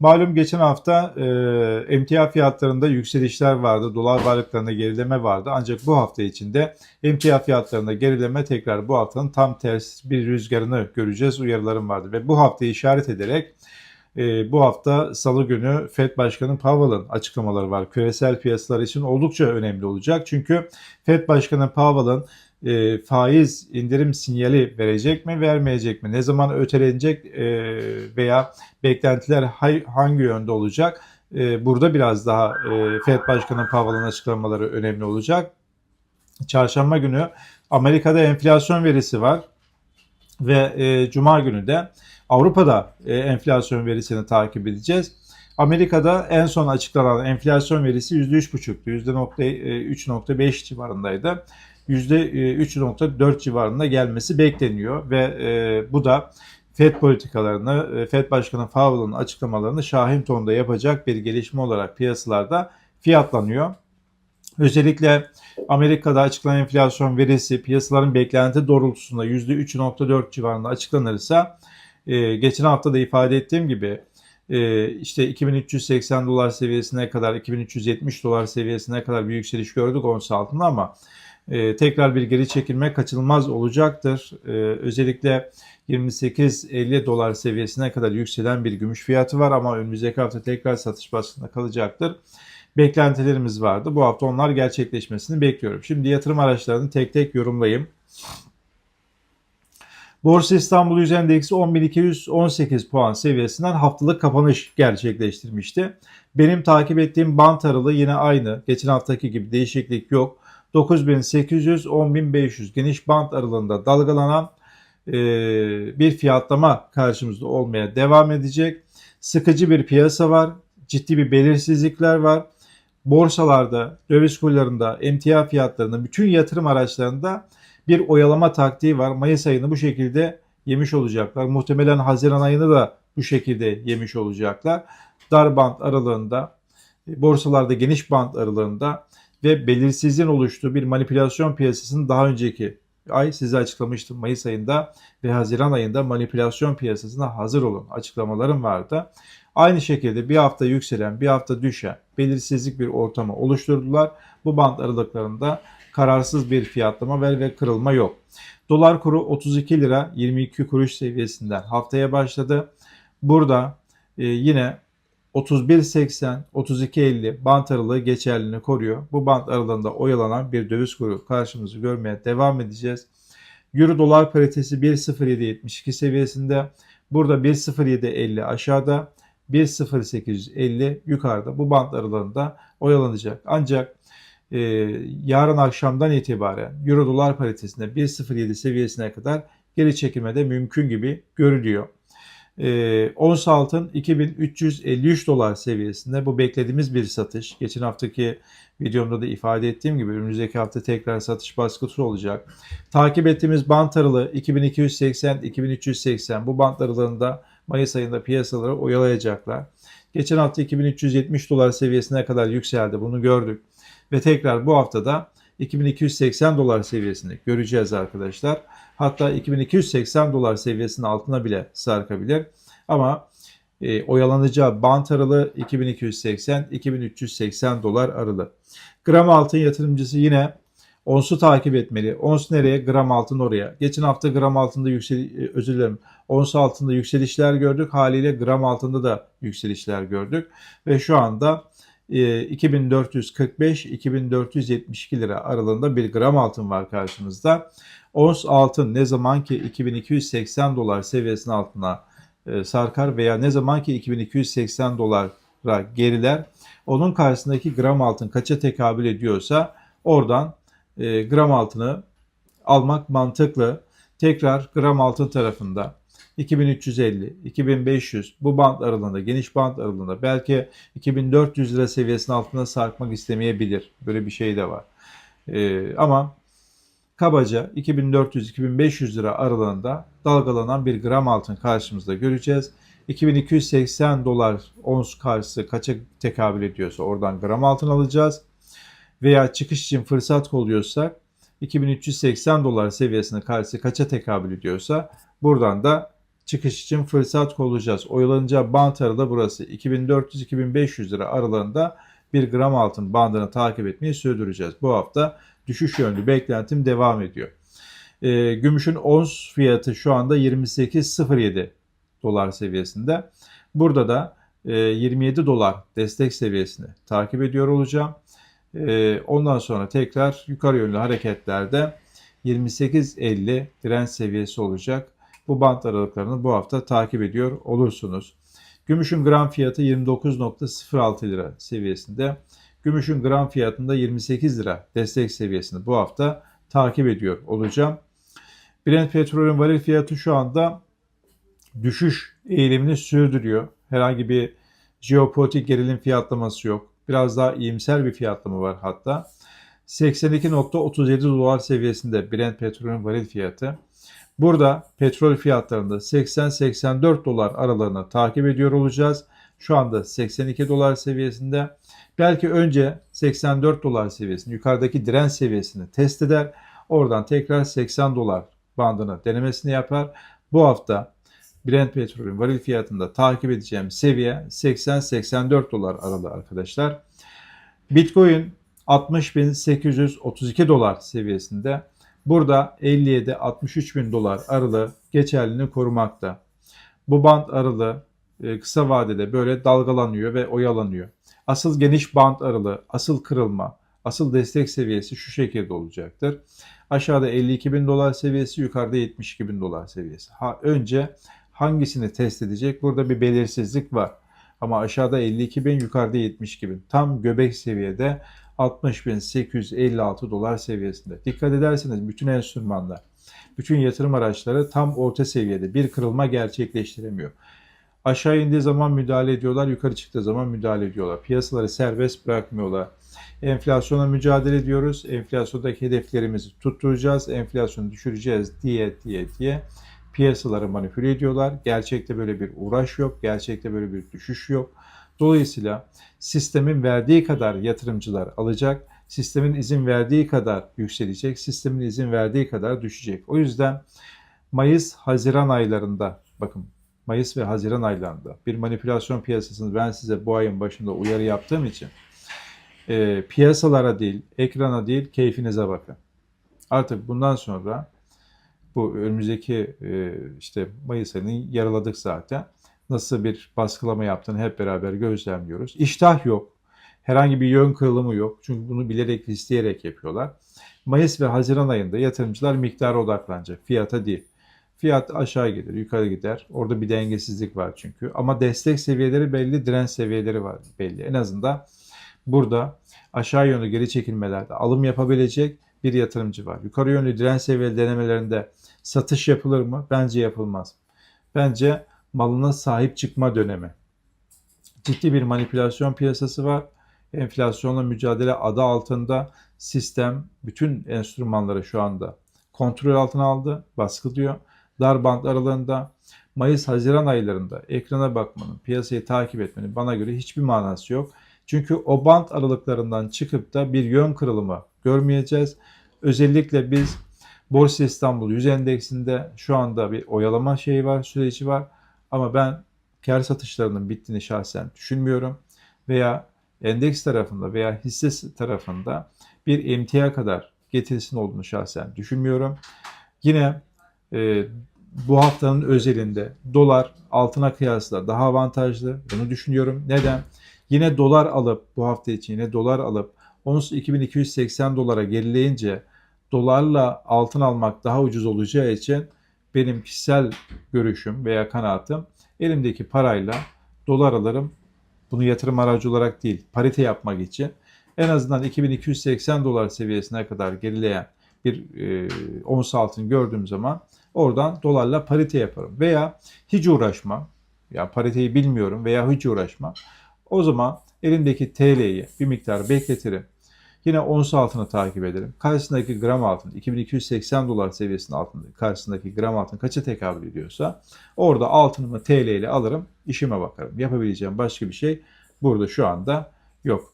Malum geçen hafta e, emtia fiyatlarında yükselişler vardı. Dolar varlıklarında gerileme vardı. Ancak bu hafta içinde emtia fiyatlarında gerileme tekrar bu haftanın tam tersi bir rüzgarını göreceğiz. Uyarılarım vardı. Ve bu haftayı işaret ederek e, bu hafta salı günü Fed Başkanı Powell'ın açıklamaları var. Küresel piyasalar için oldukça önemli olacak. Çünkü Fed Başkanı Powell'ın e, faiz indirim sinyali verecek mi, vermeyecek mi? Ne zaman ötelenecek e, veya beklentiler hay- hangi yönde olacak? E, burada biraz daha e, Fed Başkanı Powell'ın açıklamaları önemli olacak. Çarşamba günü Amerika'da enflasyon verisi var ve e, Cuma günü de Avrupa'da e, enflasyon verisini takip edeceğiz. Amerika'da en son açıklanan enflasyon verisi %3,5'tu. %3.5 civarındaydı. %3.4 civarında gelmesi bekleniyor ve e, bu da FED politikalarını, e, FED Başkanı Powell'ın açıklamalarını şahin tonda yapacak bir gelişme olarak piyasalarda fiyatlanıyor. Özellikle Amerika'da açıklanan enflasyon verisi piyasaların beklenti doğrultusunda %3.4 civarında açıklanırsa e, geçen hafta da ifade ettiğim gibi e, işte 2380 dolar seviyesine kadar 2370 dolar seviyesine kadar bir yükseliş gördük ons altında ama e, tekrar bir geri çekilme kaçınılmaz olacaktır. E, özellikle 28-50 dolar seviyesine kadar yükselen bir gümüş fiyatı var ama önümüzdeki hafta tekrar satış baskısında kalacaktır. Beklentilerimiz vardı. Bu hafta onlar gerçekleşmesini bekliyorum. Şimdi yatırım araçlarını tek tek yorumlayayım. Borsa İstanbul Yüz Endeksi 10.218 puan seviyesinden haftalık kapanış gerçekleştirmişti. Benim takip ettiğim bant aralığı yine aynı. Geçen haftaki gibi değişiklik yok. 9800-10500 geniş bant aralığında dalgalanan e, bir fiyatlama karşımızda olmaya devam edecek. Sıkıcı bir piyasa var. Ciddi bir belirsizlikler var. Borsalarda, döviz kurlarında, emtia fiyatlarında, bütün yatırım araçlarında bir oyalama taktiği var. Mayıs ayını bu şekilde yemiş olacaklar. Muhtemelen Haziran ayını da bu şekilde yemiş olacaklar. Dar band aralığında, borsalarda geniş band aralığında ve belirsizliğin oluştuğu bir manipülasyon piyasasının daha önceki ay size açıklamıştım Mayıs ayında ve Haziran ayında manipülasyon piyasasına hazır olun açıklamalarım vardı. Aynı şekilde bir hafta yükselen bir hafta düşen belirsizlik bir ortamı oluşturdular. Bu band aralıklarında kararsız bir fiyatlama ver ve kırılma yok. Dolar kuru 32 lira 22 kuruş seviyesinden haftaya başladı. Burada e, yine 31.80 32.50 bant aralığı geçerliliğini koruyor. Bu bant aralığında oyalanan bir döviz kuru karşımızı görmeye devam edeceğiz. Euro dolar paritesi 1.0772 seviyesinde. Burada 1.0750 aşağıda 1.0850 yukarıda bu bant aralığında oyalanacak. Ancak e, yarın akşamdan itibaren Euro dolar paritesinde 1.07 seviyesine kadar geri çekilme de mümkün gibi görülüyor. E, ons altın 2353 dolar seviyesinde bu beklediğimiz bir satış. Geçen haftaki videomda da ifade ettiğim gibi önümüzdeki hafta tekrar satış baskısı olacak. Takip ettiğimiz bant aralığı 2280-2380 bu bant aralığında Mayıs ayında piyasaları oyalayacaklar. Geçen hafta 2370 dolar seviyesine kadar yükseldi bunu gördük. Ve tekrar bu haftada 2280 dolar seviyesini göreceğiz arkadaşlar. Hatta 2280 dolar seviyesinin altına bile sarkabilir. Ama e, oyalanacağı bant aralığı 2280-2380 dolar aralığı. Gram altın yatırımcısı yine onsu takip etmeli. Ons nereye? Gram altın oraya. Geçen hafta gram altında yüksel özür dilerim. Ons altında yükselişler gördük. Haliyle gram altında da yükselişler gördük. Ve şu anda 2445-2472 lira aralığında bir gram altın var karşımızda. Ons altın ne zaman ki 2280 dolar seviyesinin altına e, sarkar veya ne zaman ki 2280 dolara geriler onun karşısındaki gram altın kaça tekabül ediyorsa oradan e, gram altını almak mantıklı. Tekrar gram altın tarafında 2350, 2500 bu band aralığında, geniş band aralığında belki 2400 lira seviyesinin altına sarkmak istemeyebilir. Böyle bir şey de var. Ee, ama kabaca 2400-2500 lira aralığında dalgalanan bir gram altın karşımızda göreceğiz. 2280 dolar ons karşısı kaça tekabül ediyorsa oradan gram altın alacağız. Veya çıkış için fırsat kolluyorsak 2380 dolar seviyesine karşı kaça tekabül ediyorsa buradan da çıkış için fırsat kollayacağız. Oyalanacağı bant aralığı burası. 2400-2500 lira aralığında bir gram altın bandını takip etmeyi sürdüreceğiz. Bu hafta düşüş yönlü beklentim devam ediyor. E, gümüşün ons fiyatı şu anda 28.07 dolar seviyesinde. Burada da e, 27 dolar destek seviyesini takip ediyor olacağım. E, ondan sonra tekrar yukarı yönlü hareketlerde 28.50 direnç seviyesi olacak. Bu bant aralıklarını bu hafta takip ediyor olursunuz. Gümüşün gram fiyatı 29.06 lira seviyesinde. Gümüşün gram fiyatında 28 lira destek seviyesini bu hafta takip ediyor olacağım. Brent petrolün varil fiyatı şu anda düşüş eğilimini sürdürüyor. Herhangi bir jeopolitik gerilim fiyatlaması yok. Biraz daha iyimser bir fiyatlama var hatta. 82.37 dolar seviyesinde Brent petrolün varil fiyatı. Burada petrol fiyatlarında 80-84 dolar aralığını takip ediyor olacağız. Şu anda 82 dolar seviyesinde. Belki önce 84 dolar seviyesini, yukarıdaki direnç seviyesini test eder. Oradan tekrar 80 dolar bandını denemesini yapar. Bu hafta Brent petrolün varil fiyatında takip edeceğim seviye 80-84 dolar aralığı arkadaşlar. Bitcoin 60.832 dolar seviyesinde. Burada 57-63 bin dolar aralığı geçerliliğini korumakta. Bu band aralığı e, kısa vadede böyle dalgalanıyor ve oyalanıyor. Asıl geniş band aralığı, asıl kırılma, asıl destek seviyesi şu şekilde olacaktır. Aşağıda 52 bin dolar seviyesi, yukarıda 72 bin dolar seviyesi. Ha, önce hangisini test edecek? Burada bir belirsizlik var. Ama aşağıda 52 bin, yukarıda 72 bin. Tam göbek seviyede 60.856 dolar seviyesinde. Dikkat ederseniz bütün enstrümanlar, bütün yatırım araçları tam orta seviyede bir kırılma gerçekleştiremiyor. Aşağı indiği zaman müdahale ediyorlar, yukarı çıktığı zaman müdahale ediyorlar. Piyasaları serbest bırakmıyorlar. Enflasyona mücadele ediyoruz. Enflasyondaki hedeflerimizi tutturacağız. Enflasyonu düşüreceğiz diye diye diye piyasaları manipüle ediyorlar. Gerçekte böyle bir uğraş yok. Gerçekte böyle bir düşüş yok. Dolayısıyla sistemin verdiği kadar yatırımcılar alacak. Sistemin izin verdiği kadar yükselecek. Sistemin izin verdiği kadar düşecek. O yüzden Mayıs-Haziran aylarında bakın Mayıs ve Haziran aylarında bir manipülasyon piyasasını ben size bu ayın başında uyarı yaptığım için e, piyasalara değil, ekrana değil, keyfinize bakın. Artık bundan sonra bu önümüzdeki e, işte Mayıs ayını yaraladık zaten. Nasıl bir baskılama yaptığını hep beraber gözlemliyoruz. İştah yok. Herhangi bir yön kırılımı yok. Çünkü bunu bilerek, isteyerek yapıyorlar. Mayıs ve Haziran ayında yatırımcılar miktara odaklanacak. Fiyata değil. Fiyat aşağı gelir, yukarı gider. Orada bir dengesizlik var çünkü. Ama destek seviyeleri belli, direnç seviyeleri var belli. En azından burada aşağı yönlü geri çekilmelerde alım yapabilecek bir yatırımcı var. Yukarı yönlü direnç seviyeli denemelerinde satış yapılır mı? Bence yapılmaz. Bence malına sahip çıkma dönemi. Ciddi bir manipülasyon piyasası var. Enflasyonla mücadele adı altında sistem bütün enstrümanları şu anda kontrol altına aldı, baskılıyor. Dar band aralığında Mayıs-Haziran aylarında ekrana bakmanın, piyasayı takip etmenin bana göre hiçbir manası yok. Çünkü o band aralıklarından çıkıp da bir yön kırılımı görmeyeceğiz. Özellikle biz Borsa İstanbul 100 endeksinde şu anda bir oyalama şeyi var, süreci var. Ama ben kar satışlarının bittiğini şahsen düşünmüyorum. Veya endeks tarafında veya hisse tarafında bir emtia kadar getirisinin olduğunu şahsen düşünmüyorum. Yine e, bu haftanın özelinde dolar altına kıyasla daha avantajlı. Bunu düşünüyorum. Neden? Yine dolar alıp bu hafta için yine dolar alıp ons 2280 dolara gerileyince dolarla altın almak daha ucuz olacağı için benim kişisel görüşüm veya kanaatim elimdeki parayla dolar alırım. Bunu yatırım aracı olarak değil, parite yapmak için en azından 2280 dolar seviyesine kadar gerileyen bir e, ons altın gördüğüm zaman oradan dolarla parite yaparım. Veya hiç uğraşmam, ya pariteyi bilmiyorum veya hiç uğraşmam. O zaman elimdeki TL'yi bir miktar bekletirim. Yine ons altını takip ederim. Karşısındaki gram altın 2280 dolar seviyesinin altında karşısındaki gram altın kaça tekabül ediyorsa orada altınımı TL ile alırım işime bakarım. Yapabileceğim başka bir şey burada şu anda yok.